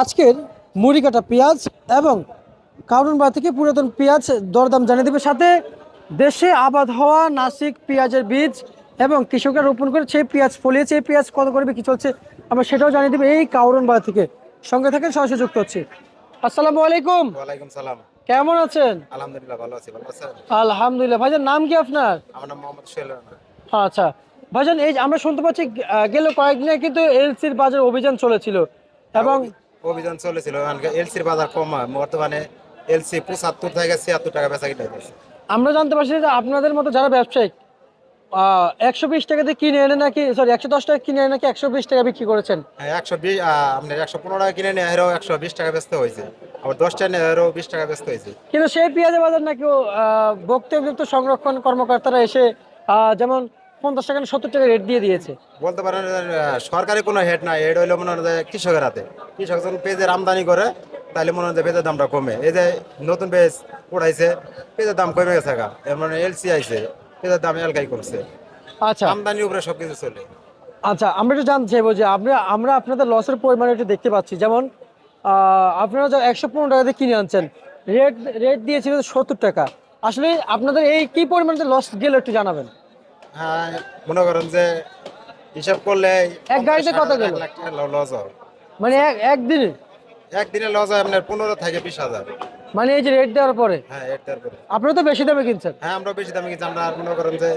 আজকের মুড়ি কাটা পেঁয়াজ এবং কারণবা থেকে পুরাতন পেঁয়াজ দরদাম জানিয়ে দেবে সাথে। দেশে আবাদ হওয়া নাসিক পেঁয়াজের বীজ এবং কৃষকরা রোপণ করে সেই পেঁয়াজ ফলিয়েছে। এই পেঁয়াজ কত করে বিক্রি চলছে আমরা সেটাও জানিয়ে দেবে এই কাউরনবা থেকে। সঙ্গে থাকেন সরাসরি যুক্ত হচ্ছে। আসসালামু আলাইকুম। ওয়ালাইকুম সালাম। কেমন আছেন? আলহামদুলিল্লাহ ভালো আছি ভালো আছেন? আলহামদুলিল্লাহ। ভাইজান নাম কি আপনার? আমার নাম মোহাম্মদ সোহেল আচ্ছা। ভাইজান এই আমরা শুনতে পাচ্ছি গেল কয়েকদিনে কিন্তু এলসির বাজার অভিযান চলেছিল। এবং অভিযান চলেছিল। এলসির বাজার কম হয়। বর্তমানে এলসি পঁচাত্তর থেকে ছিয়াত্তর টাকা বেচা কিনে আমরা জানতে পারছি যে আপনাদের মতো যারা ব্যবসায়ী একশো বিশ টাকাতে কিনে এনে নাকি সরি একশো দশ টাকা কিনে এনে নাকি একশো বিশ টাকা বিক্রি করেছেন? একশো বিশ আপনার একশো পনেরো টাকা কিনে নিয়ে এরও একশো বিশ টাকা ব্যস্ত হয়েছে। আবার দশটা নিয়ে এরও বিশ টাকা ব্যস্ত হয়েছে। কিন্তু সেই পেঁয়াজের বাজার নাকি বক্তব্য সংরক্ষণ কর্মকর্তারা এসে যেমন পঞ্চাশ টাকা সত্তর টাকা রেট দিয়ে দিয়েছে। বলতে পারেন যে, আহ, সরকারি কোনো হেড নাই হেড হইল মনে হয় কৃষকের হাতে। কৃষক যখন পেঁয়াজের আমদানি করে তাহলে মনে হয় পেঁয়াজের দামটা কমে। এই যে নতুন পেঁয়াজ উঠাইছে পেঁয়াজের দাম কমে গেছে গা। এর মানে এলসি আইছে পেঁয়াজের দাম এলকাই কমছে। আচ্ছা। আমদানির উপরে সবকিছু চলে। আচ্ছা আমরা একটু জানতে চাইব যে আমরা আমরা আপনাদের লসের পরিমাণ একটু দেখতে পাচ্ছি। যেমন আপনারা যা একশো পনেরো টাকাতে কিনে আনছেন রেট রেট দিয়েছিল সত্তর টাকা। আসলে আপনাদের এই কি পরিমাণে লস গেল একটু জানাবেন? হ্যাঁ মনে করেন যে হিসাব করলে এক গাড়িতে কত গেল? লাখ টাকা লস মানে এক একদিনে? একদিনে লস হয় আপনার পনেরো থেকে বিশ হাজার। মানে এই যে রেট দেওয়ার পরে? হ্যাঁ এর তারপরে আপনারা তো বেশি দামে কিনছেন। হ্যাঁ আমরা বেশি দামে কিনছি। আমরা আর মনে করেন যে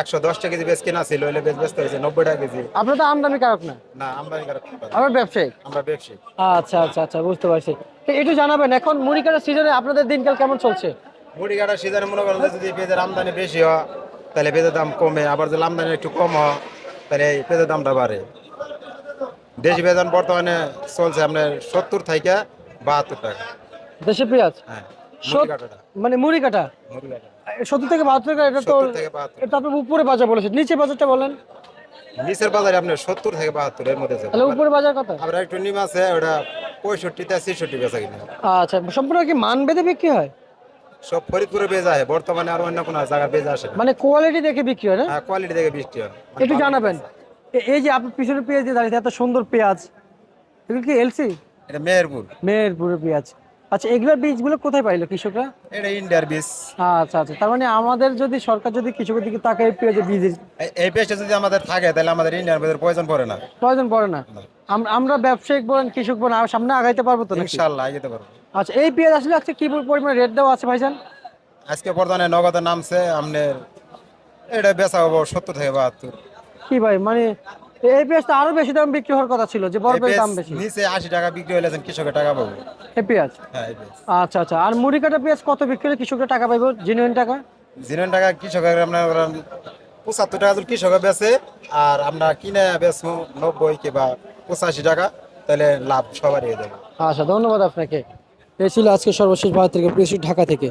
একশো দশ টাকা কেজি বেশ কিনা ছিল বেশ ব্যস্ত হয়েছে নব্বই টাকা কেজি। আপনারা তো আমদানি কারক না? না আমদানি কারক আমার ব্যবসায়ী আমরা ব্যবসায়ী আচ্ছা আচ্ছা আচ্ছা বুঝতে পারছি। তো একটু জানাবেন এখন মুড়ি কাটার সিজনে আপনাদের দিনকাল কেমন চলছে? মুড়ি কাটার সিজনে মনে করেন যদি পেঁয়াজের আমদানি বেশি হয় তাহলে পেঁয়াজের দাম কমে আবার যদি আমদানি একটু কম হয় তাহলে এই পেঁয়াজের দামটা বাড়ে। দেশি বেতন বর্তমানে চলছে আপনার সত্তর থেকে বাহাত্তর টাকা। দেশি পেঁয়াজ? হ্যাঁ মানে মুড়ি কাটা? সত্তর থেকে বাহাত্তর টাকা এটা তো 70 থেকে 72 এটা আপনি উপরে বাজার বলেছেন। নিচে বাজারটা বলেন। নিচের বাজারে আপনার সত্তর থেকে বাহাত্তর এর মধ্যে তাহলে উপরে বাজার কত? আমরা একটু নিম আছে ওটা পঁয়ষট্টিতে ছেষট্টি বেচা কিনা। আচ্ছা সম্পূর্ণ কি মান বেঁধে বিক্রি হয়? সব ফরিদপুরে বেজ আসে বর্তমানে আর অন্য কোনো জায়গায় বেজ আসে না। মানে কোয়ালিটি দেখে বিক্রি হয় না? হ্যাঁ কোয়ালিটি দেখে বৃষ্টি হয়। মানে একটু জানাবেন। এ- এই যে আপনার পিছনে পেঁয়াজ দিয়ে দাঁড়িয়ে এত সুন্দর পেঁয়াজ। এগুলো কি এলসি এটা মেহেরপুর। মেহেরপুরের পেঁয়াজ। আচ্ছা এগুলোর বীজগুলো কোথায় পাইলো কৃষকরা? এটা ইন্ডিয়ার বীজ। আচ্ছা আচ্ছা। তার মানে আমাদের যদি সরকার যদি কৃষকের দিকে তাকায় পেঁয়াজের বীজের এই- এই পেজটা যদি আমাদের থাকে তাহলে আমাদের ইন্ডিয়ার বীজের প্রয়োজন পড়ে না। প্রয়োজন পড়ে না। আম- আমরা ব্যবসায়িক বলেন কৃষক বলেন আর সামনে আগাইতে পারব তো নাকি? ইনশাল্লাহ যেতে পারব। আচ্ছা এই পেঁয়াজ আসলে আজকে কি পরিমাণ রেট দেওয়া আছে ভাইজান? আজকে বর্তমানে নগদের নামছে আপনার এটা বেচা হব সত্তর থেকে বাহাত্তর। কি ভাই মানে এই পেঁয়াজটা আরও বেশি দাম বিক্রি হওয়ার কথা ছিল যে বড় পেঁয়াজ পেঁয়াজ দাম বেশি। নিচে আশি টাকা বিক্রি হলে কৃষকের টাকা পাবো। এই পেঁয়াজ? হ্যাঁ আচ্ছা আচ্ছা আর মুড়ি কাটা পেঁয়াজ কত বিক্রি হলে কৃষকরা টাকা পাবো জেনুইন টাকা? জিরো টাকা কৃষকের আপনার পঁচাত্তর টাকা যদি কৃষকের বেচে আর আমরা কিনে বেচবো নব্বই কিংবা পঁচাশি টাকা তাহলে লাভ সবারই হয়ে যাবে। আচ্ছা ধন্যবাদ আপনাকে। এই ছিল আজকে সর্বশেষ ভারত থেকে প্রেসিড ঢাকা থেকে।